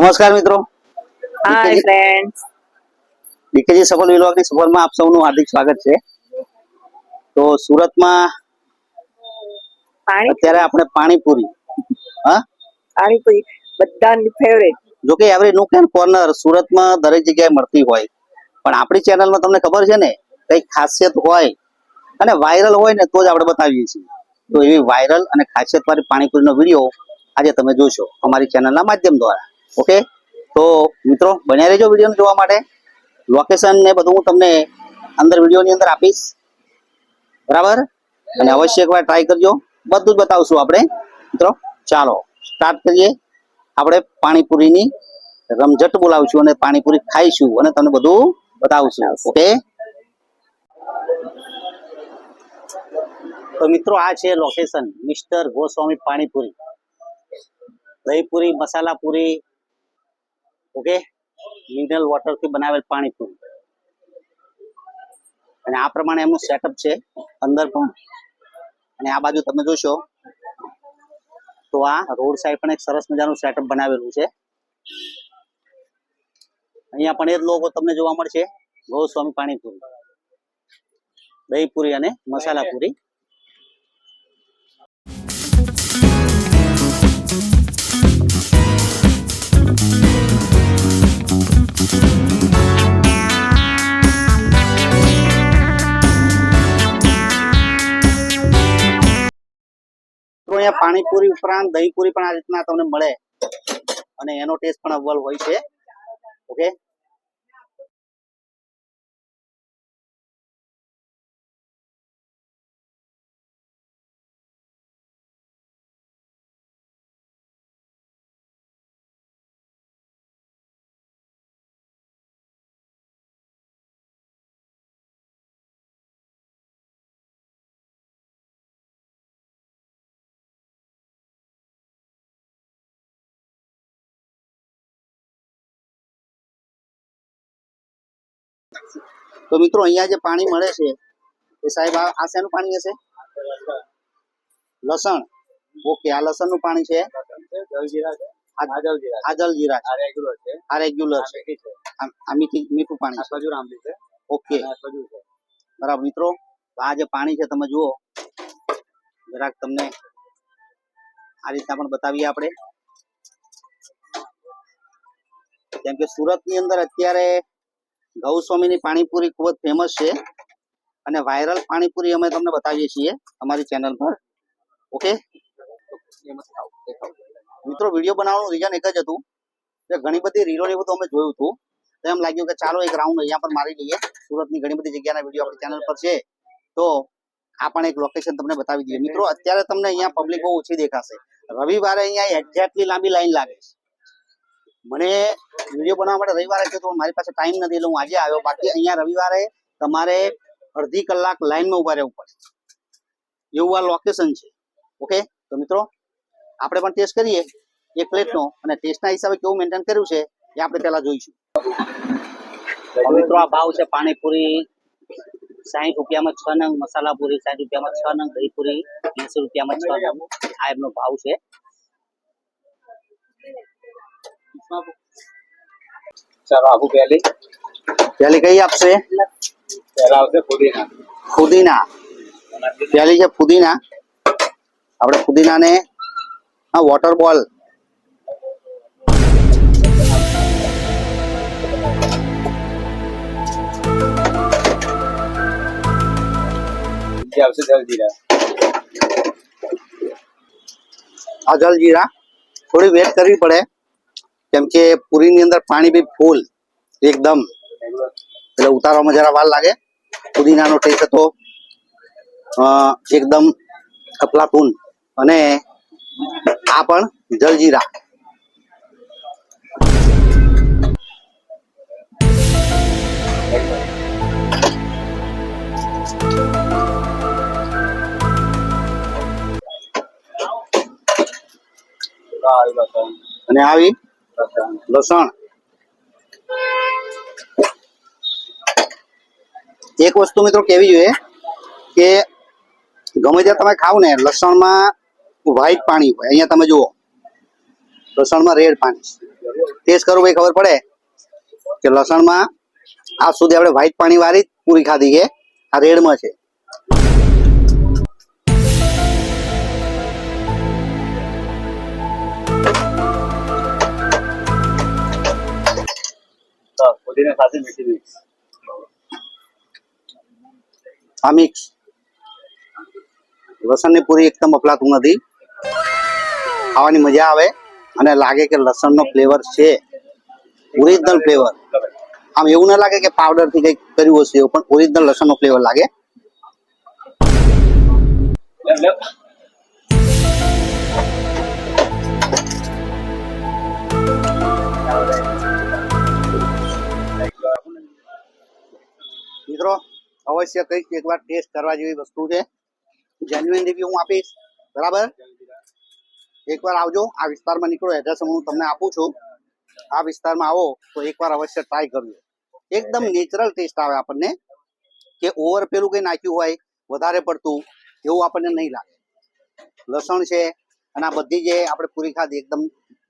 નમસ્કાર મિત્રો. Hi friends ડીકેજી સફળ વિલોકની સફળમાં આપ સૌનું હાર્દિક સ્વાગત છે. તો સુરતમાં પાણી? અત્યારે આપણે પાણીપુરી હા? પાણીપુરી બધાની ફેવરેટ જો કે એવરી નુક એન્ડ કોર્નર સુરતમાં દરેક જગ્યાએ મળતી હોય. પણ આપણી ચેનલમાં તમને ખબર છે ને કઈ ખાસિયત હોય અને વાયરલ હોય ને તો જ આપણે બતાવીએ છીએ. તો એવી વાયરલ અને ખાસિયત વાળી પાણીપુરીનો વીડિયો આજે તમે જોશો અમારી ચેનલના માધ્યમ દ્વારા. ઓકે? તો મિત્રો, બન્યા રહેજો વીડિયો જોવા માટે. લોકેશન ને બધું હું તમને અંદર વિડીયોની અંદર આપીશ. બરાબર? અને અવશ્ય એકવાર ટ્રાય કરજો. બધું જ બતાવશું આપણે. મિત્રો, ચાલો સ્ટાર્ટ કરીએ. આપણે પાણીપુરીની રમઝટ બોલાવશું અને પાણીપુરી ખાઈશું અને તમને બધું બતાવશું. ઓકે? તો મિત્રો, આ છે location mister Goswami panipuri. Dahipuri masala puri okay? Mineral વોટરથી બનાવેલ પાણીપુરી અને આ પ્રમાણે એમનું સેટઅપ છે અંદર પણ અને આ બાજુ તમે જોશો, તો આ રોડ સાઈડ પણ એક સરસ મજાનું સેટઅપ બનાવેલું છે. અહીંયા પણ એ જ લોકો તમને જોવા મળશે. ગૌસ્વામી પાણીપુરી. દહીપુરી અને મસાલા પૂરી અહીંયા પાણીપુરી ઉપરાંત દહીપુરી પણ આ રીતના તમને મળે. અને એનો ટેસ્ટ પણ અવ્વલ હોય છે. ઓકે તો મિત્રો, અહીંયા જે પાણી મળે છે, એ સાહેબ, આ શેનું પાણી હશે? લસણ. ઓકે, આ મીઠી મીઠું પાણી છે. બરાબર, મિત્રો આ જે પાણી છે, તમે જુઓ. જરાક તમને આ રીતના પણ બતાવીએ આપણે. કેમ કે સુરતની અંદર અત્યારે ગૌસ્વામીની પાણીપુરી ખૂબ જ ફેમસ છે. અને વાયરલ પાણીપુરી અમે તમને બતાવીએ છીએ અમારી ચેનલ પર. ઓકે મિત્રો વીડિયો બનાવવાનું રીઝન એક જ હતું. કે ઘણી બધી રીલો ને એ બધું અમે જોયું હતું. તો એમ લાગ્યું કે ચાલો એક રાઉન્ડ અહીંયા પર મારી લઈએ. સુરતની ઘણી બધી જગ્યાના વીડિયો આપણી ચેનલ પર છે. તો આ પણ એક લોકેશન તમને બતાવી દઈએ. મિત્રો, અત્યારે તમને અહીંયા પબ્લિક બહુ ઓછી દેખાશે. રવિવારે અહીંયા એક્ઝેક્ટલી લાંબી લાઈન લાગે છે. મને વીડિયો બનાવવા માટે રવિવારે છે, તો મારી પાસે ટાઈમ નથી, એટલે હું આજે આવ્યો. બાકી અહીંયા રવિવારે તમારે અડધી કલાક લાઈનમાં ઊભા રહેવું પડે એવું આ લોકેશન છે. ઓકે તો મિત્રો, આપણે પણ ટેસ્ટ કરીએ એક પ્લેટનો અને ટેસ્ટના હિસાબે કેવું મેન્ટેન કર્યું છે, એ આપણે પહેલા જોઈશું. મિત્રો, આ ભાવ છે પાણીપુરી સાહીઠ રૂપિયામાં છ નંગ, મસાલા પૂરી સાહીઠ રૂપિયામાં છ નંગ, દહીં પૂરી એસી રૂપિયામાં છ નંગ. આ એમનો ભાવ છે. ચાલો આખું પહેલી પહેલી કઈ આપશે પહેલા આવશે પુદીના ફુદીના પહેલી છે ફુદીના આપણે ફુદીનાને હા વોટર બોલ બીજી આવશે જલજીરા આ જલજીરા થોડી વેટ કરવી પડે કેમ કે પૂરીની અંદર પાણી બી ફૂલ એકદમ. એટલે ઉતારવામાં જરા વાર લાગે. પુદીનાનો ટેસ્ટ હતો. એકદમ અફલાતૂન અને આ પણ જલજીરા. અને આવી લસણ. એક વસ્તુ મિત્રો કેવી જોઈએ કે ગમે ત્યાં તમે ખાવ ને, લસણમાં વ્હાઈટ પાણી હોય. અહીંયા તમે જુઓ. લસણમાં રેડ પાણી. ટેસ્ટ કરવું ભાઈ, ખબર પડે? કે લસણમાં આજ સુધી આપણે વ્હાઈટ પાણી વાળી પૂરી ખાધી છે. આ રેડમાં છે. તો સાથે મીઠી મિક્સ આ મિક્સ લસણની પૂરી એકદમ અફલાતું નથી. ખાવાની મજા આવે અને લાગે કે લસણનો ફ્લેવર છે. ઓરિજિનલ ફ્લેવર આમ એવું ના લાગે કે પાવડરથી કંઈક કર્યું હશે એવું પણ ઓરિજિનલ લસણનો ફ્લેવર લાગે. મિત્રો, અવશ્ય કંઈક એકવાર ટેસ્ટ કરવા જેવી વસ્તુ છે. જેન્યુઇન રિવ્યુ હું આપીશ. બરાબર? એકવાર આવજો. આ વિસ્તારમાં નીકળો. એડ્રેસ હું તમને આપું છું. આ વિસ્તારમાં આવો તો એકવાર અવશ્ય ટ્રાય કરજો. એકદમ નેચરલ ટેસ્ટ આવે આપણને. કે ઓવર પેલું કંઈ નાખ્યું હોય, વધારે પડતું, એવું આપણને નહીં લાગે. લસણ છે અને આ બધી જે આપણે પૂરી ખાધી, એકદમ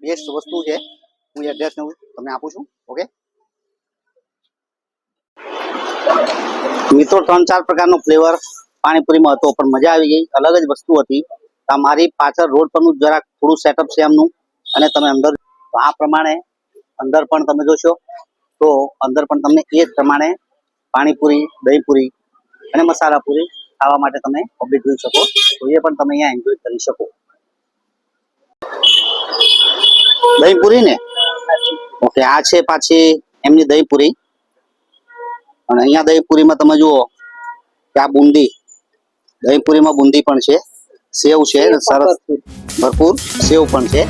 બેસ્ટ વસ્તુ છે. હું એડ્રેસ હું તમને આપું છું ઓકે મિત્રો, ત્રણ ચાર પ્રકારનો ફ્લેવર પાણીપુરીમાં હતો, પણ મજા આવી ગઈ. અલગ જ વસ્તુ હતી. મારી પાછળ રોડ પરનું જરાક થોડું સેટઅપ છે એમનું, અને તમે અંદર આ પ્રમાણે અંદર પણ તમે જોશો, તો અંદર પણ તમને એ જ પ્રમાણે પાણીપુરી, દહીંપુરી અને મસાલા પૂરી ખાવા માટે તમે પબ્લિક જોઈ શકો. તો એ પણ તમે અહીંયા એન્જોય કરી શકો. દહીંપુરી ને ઓકે આ છે પાછી એમની દહીંપુરી. અને અહીંયા દહીંપુરીમાં તમે જુઓ કે આ બુંદી દહીંપુરીમાં બુંદી પણ છે સેવ છે સરસ ભરપૂર. સેવ પણ છે.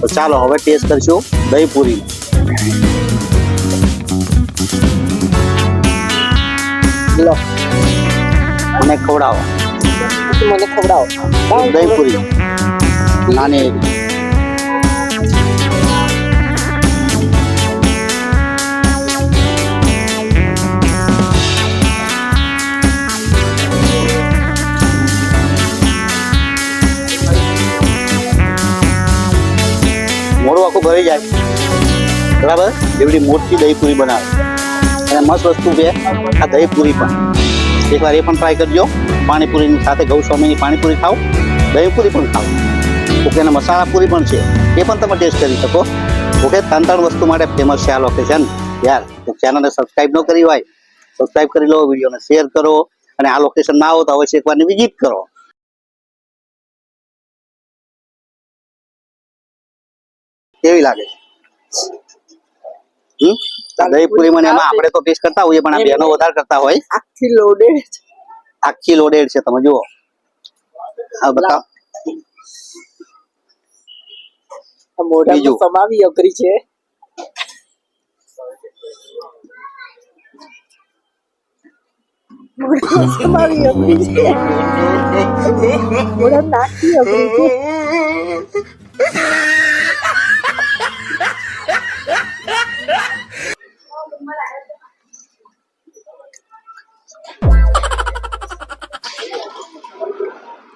તો ચાલો હવે ટેસ્ટ કરશું દહીંપુરી. લો. મને ખવડાવો. મને ખવડાવો. દહીંપુરી. નાની ભરી જાય. બરાબર? એવડી મોટી દહીંપુરી બનાવે. અને મસ્ત વસ્તુ છે, આ દહીંપુરી પણ. એકવાર એ પણ ટ્રાય કરજો. પાણીપુરીની સાથે ગૌસ્વામીની પાણીપુરી ખાઓ. દહીંપુરી પણ ખાઓ. ઓકે અને મસાલા પૂરી પણ છે. એ પણ તમે ટેસ્ટ કરી શકો. ઓકે ત્રણ ત્રણ વસ્તુ માટે ફેમસ છે આ લોકેશન યાર તો ચેનલને સબસ્ક્રાઇબ ન કરી હોય સબસ્ક્રાઇબ કરી લો, વિડીયોને શેર કરો. અને આ લોકેશન ના આવો તો અવશ્ય એકવારની વિઝિટ કરો. કેવી લાગે હમ? આ મને એમાં આપણે તો ટેસ્ટ કરતા હોઈએ પણ આ બહેનો વધારે કરતા હોય. આખી લોડેડ આખી લોડેડ છે તમે જુઓ. હા બતાવો. મોઢામાં. સમાવી અઘરી છે. સમાવી અઘરી છે. મોઢામાં નાખવી અઘરી છે.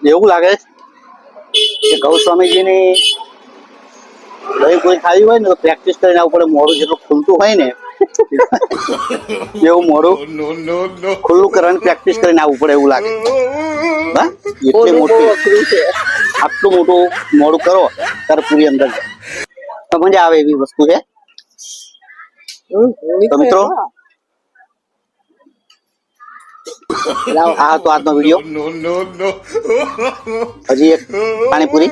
એવું લાગે કે ગૌસ્વામીજીની દહીં કોઈ ખાવી હોય ને તો પ્રેક્ટિસ કરીને આવવું પડે મોડું જેટલું ખુલતું હોય ને એવું મોડું ખુલ્લું કરવાની પ્રેક્ટિસ કરીને આવવું પડે એવું લાગે. હા? એટલી મોટી. આટલું મોટું મોડું કરો ત્યારે પૂરી અંદર. મજા આવે એવી વસ્તુ છે? તો મિત્રો? આ હતો આજનો વીડિયો. હજી એક પાણીપુરી.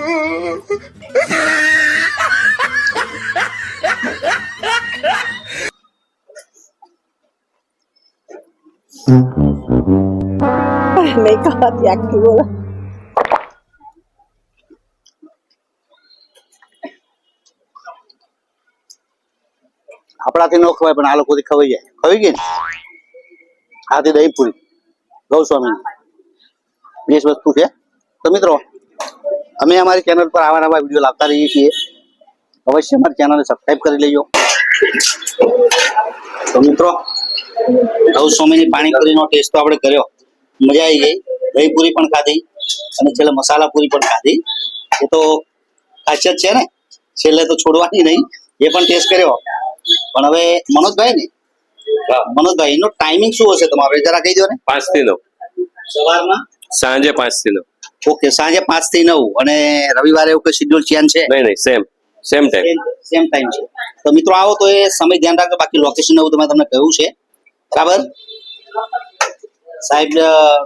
નહીં ખાવાતી આખી બોલો. આપણાથી ન ખવાય, પણ આ લોકોથી ખવાઈ જાય. ખવાઈ ગઈ ને? આથી દહીં પૂરી ગૌસ્વામી બેસ્ટ વસ્તુ છે. તો મિત્રો, અમે અમારી ચેનલ પર આવા નવા વીડિયો લાવતા રહીએ છીએ. અવશ્ય અમારી ચેનલને સબસ્ક્રાઈબ કરી લેજો. તો મિત્રો, ગૌસ્વામીની પાણીપુરીનો ટેસ્ટ તો આપણે કર્યો. મજા આવી ગઈ. દહીં પૂરી પણ ખાધી અને છેલ્લે મસાલા પૂરી પણ ખાધી. એ તો ખાસિયત છે ને? છેલ્લે તો છોડવાની નહીં. એ પણ ટેસ્ટ કર્યો. પણ હવે મનોજભાઈ ને મનોજભાઈ એનો ટાઈમિંગ શું હશે તમારો? જરા કહી દો ને. પાંચથી નવ. સવારમાં? સાંજે પાંચથી નવ. ઓકે સાંજે પાંચથી નવ. અને રવિવારે એવું કોઈ શેડ્યુલ ચેન્જ છે? નહીં નહીં same same time same time છે. તો મિત્રો આવો તો એ સમય ધ્યાન રાખજો. બાકી લોકેશન એવું તમે તમને કહ્યું છે. બરાબર? સાહેબ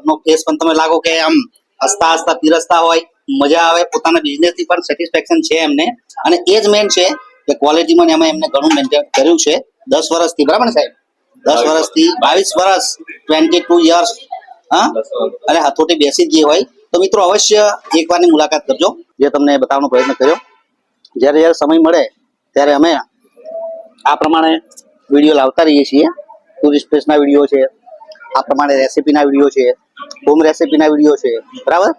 નો કેસ પણ તમે લાગો કે આમ હસતા હસતા પીરસતા હોય મજા આવે. પોતાના બિઝનેસથી પણ સેટિસ્ફેક્શન છે એમને. અને એ જ મેન છે કે ક્વોલિટીમાં એમાં એમને ઘણું મેન્ટેન કર્યું છે. દસ વર્ષથી બરાબર ને સાહેબ? દસ વર્ષથી બાવીસ વર્ષ ટ્વેન્ટી ટુ યર્સ હા અને હાથોટી બેસી ગઈ હોય. તો મિત્રો અવશ્ય એકવારની મુલાકાત કરજો. જે તમને બતાવવાનો પ્રયત્ન કર્યો. જ્યારે જ્યારે સમય મળે ત્યારે અમે આ પ્રમાણે વીડિયો લાવતા રહીએ છીએ. ટુરિસ્ટ પ્લેસના વીડિયો છે. આ પ્રમાણે રેસીપીના વીડિયો છે. હોમ રેસીપીના વીડિયો છે. બરાબર?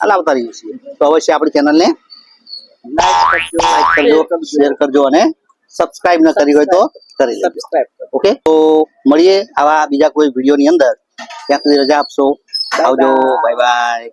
આ લાવતા રહીએ છીએ. તો અવશ્ય આપણી ચેનલને લાઈક કરજો શેર કરજો. અને સબસ્ક્રાઇબ ન કરી હોય તો કરી લેજો. સબસ્ક્રાઇબ ઓકે તો મળીએ આવા બીજા કોઈ વિડીયોની અંદર. ત્યાં સુધી રજા આપશો. આવજો. Bye bye